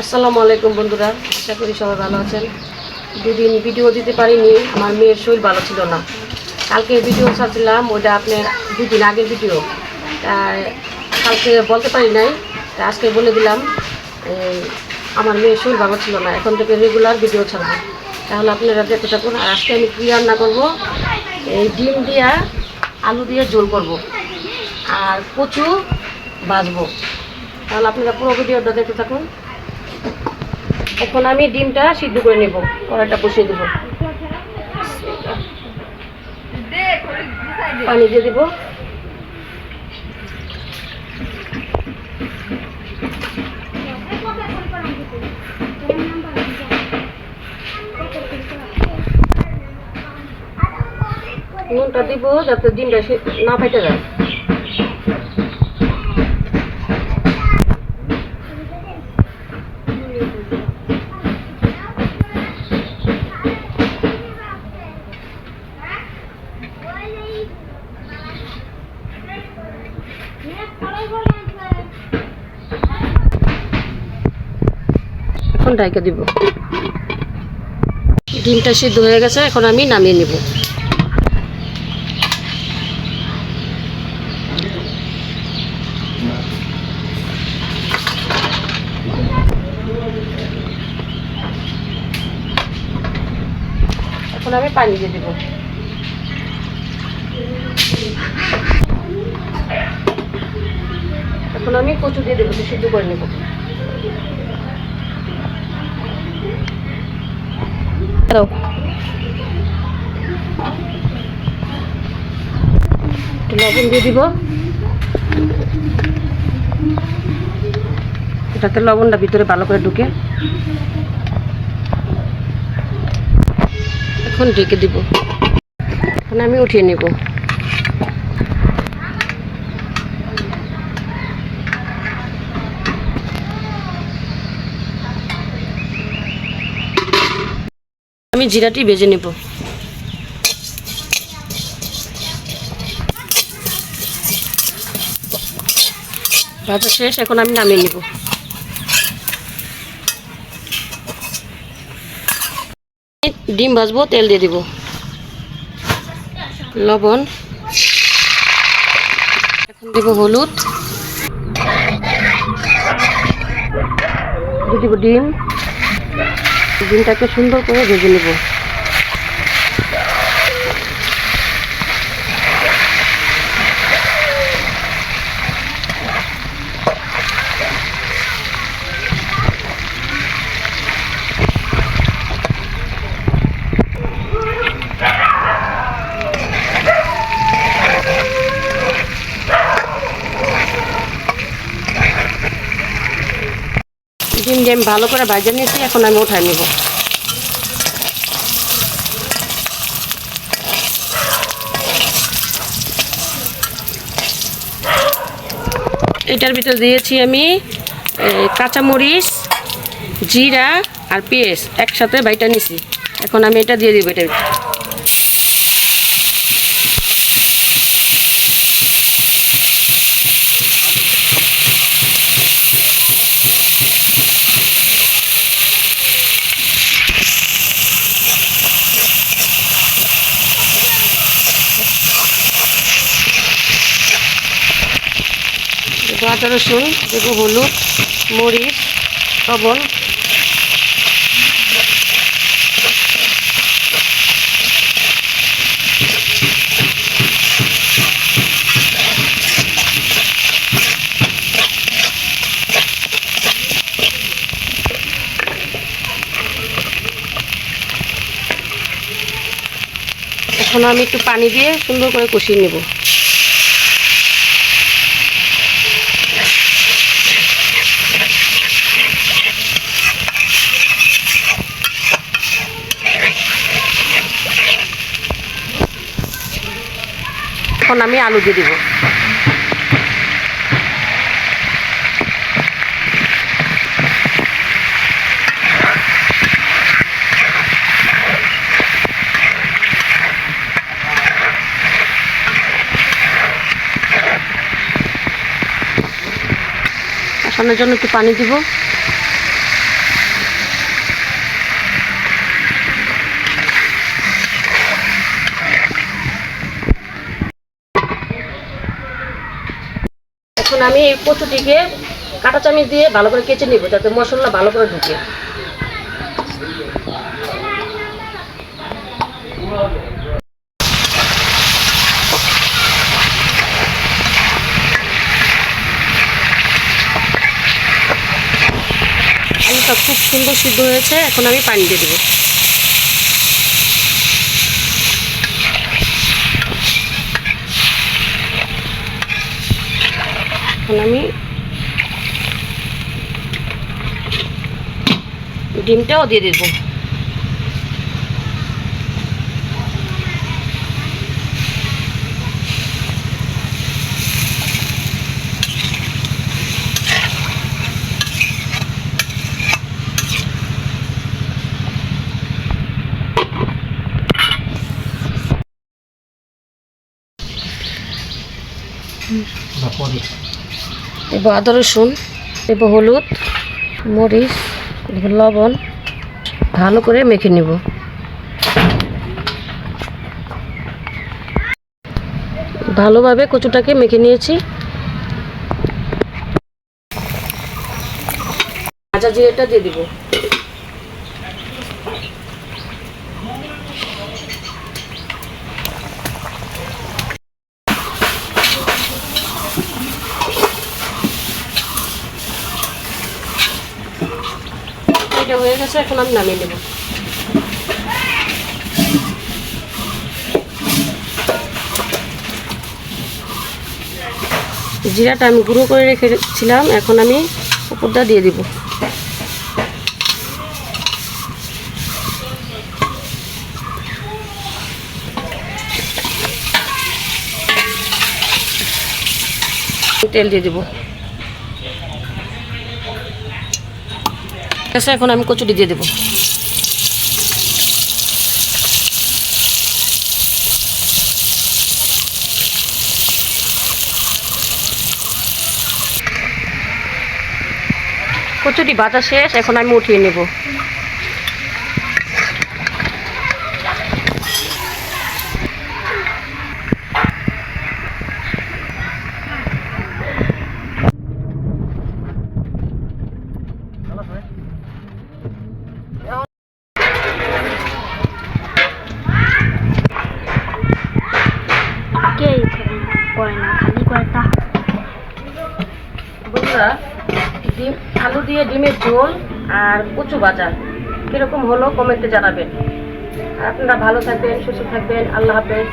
আসসালামু আলাইকুম বন্ধুরা, আশা করি সবাই ভালো আছেন। দুদিন ভিডিও দিতে পারিনি, আমার মেয়ের শরীর ভালো ছিল না। কালকে ভিডিও ছাড়ছিলাম, ওইটা আপনার দুদিন আগের ভিডিও কালকে বলতে পারি নাই আজকে বলে দিলাম আমার মেয়ের শরীর ভালো ছিল না, এখন থেকে রেগুলার ভিডিও ছাড়বো। তাহলে আপনারা দেখতে থাকুন, আর আজকে আমি কী রান্না করব? এই ডিম দিয়া আলু দিয়ে ঝোল করব, আর কচু ভাজবো। তাহলে আপনারা পুরো ভিডিওটা দেখতে থাকুন। এখন আমি ডিমটা সিদ্ধ করে নেব, কড়াইটা বসিয়ে দেবো। পানি দিয়ে দেবো। নুনটা দিব যাতে ডিমটা না ফেটে যায়। এখন ঢাইকে দিব। ডিমটা সিদ্ধ হয়ে গেছে, এখন আমি নামিয়ে নেব। এখন আমি পানি দিয়ে দেব। এখন আমি কচু দিয়ে দেবো সিদ্ধ করে নেব। দাও। লবণ দিয়ে দিব। এটাতে লবণটা ভিতরে ভালো করে ঢুকে। এখন ঢেকে দিব। এখন আমি উঠিয়ে নেব। আমি জিরাটি ভেজে নেব। ভাজা শেষ, এখন আমি নামিয়ে নেব। ডিম ভাজবো, তেল দিয়ে দিব। লবণ। এখন দিব হলুদ। দিব ডিম। ডিমটাকে সুন্দর করে ভেজে নেব। ডিম আমি ভালো করে ভাজা নিয়েছি, এখন আমি উঠাই নেব। এটার ভিতরে দিয়েছি আমি কাঁচামরিচ, জিরা আর পেঁয়াজ, একসাথে বাইটা নিছি। এখন আমি এটা দিয়ে দিব এটার দেবো রসুন, দেবো হলুদ, মরিচ, লবণ। এখন আমি একটু পানি দিয়ে সুন্দর করে কষিয়ে নেব। এখন আমি আলু দিয়ে দিব। কষানোর জন্য একটু পানি দিব। এখন আমি এই কচুটিকে কাঁটা চামচ দিয়ে ভালো করে কেচে নিব, যাতে মশলা ভালো করে ঢুকে। আলুটা খুব সুন্দর সিদ্ধ হয়েছে, এখন আমি পানি দিয়ে দেবো। এখন আমি ডিমটাও দিয়ে দেবো। দেবো আদা, রসুন, দেবো হলুদ, মরিচ লবণ। ভালো করে মেখে নিব। ভালোভাবে কচুটাকে মেখে নিয়েছি। ভাজা জিরেটা দিয়ে দিব। এটা হয়ে গেছে, এখন আমি নামিয়ে নেব। জিরাটা আমি গুঁড়ো করে রেখেছিলাম, এখন আমি উপরটা দিয়ে দিব। তেল দিয়ে দিব। আছে এখন আমি কচুরি দিয়ে দেবো। কচুরি ভাজা শেষ এখন আমি উঠিয়ে নেব কে করে না খালি করে তা বন্ধুরা ডিম, আলু দিয়ে ডিমের ঝোল আর কচু বাজার কীরকম হলো কমেন্টে জানাবেন। আপনারা ভালো থাকবেন, সুস্থ থাকবেন, আল্লাহ হাফেজ।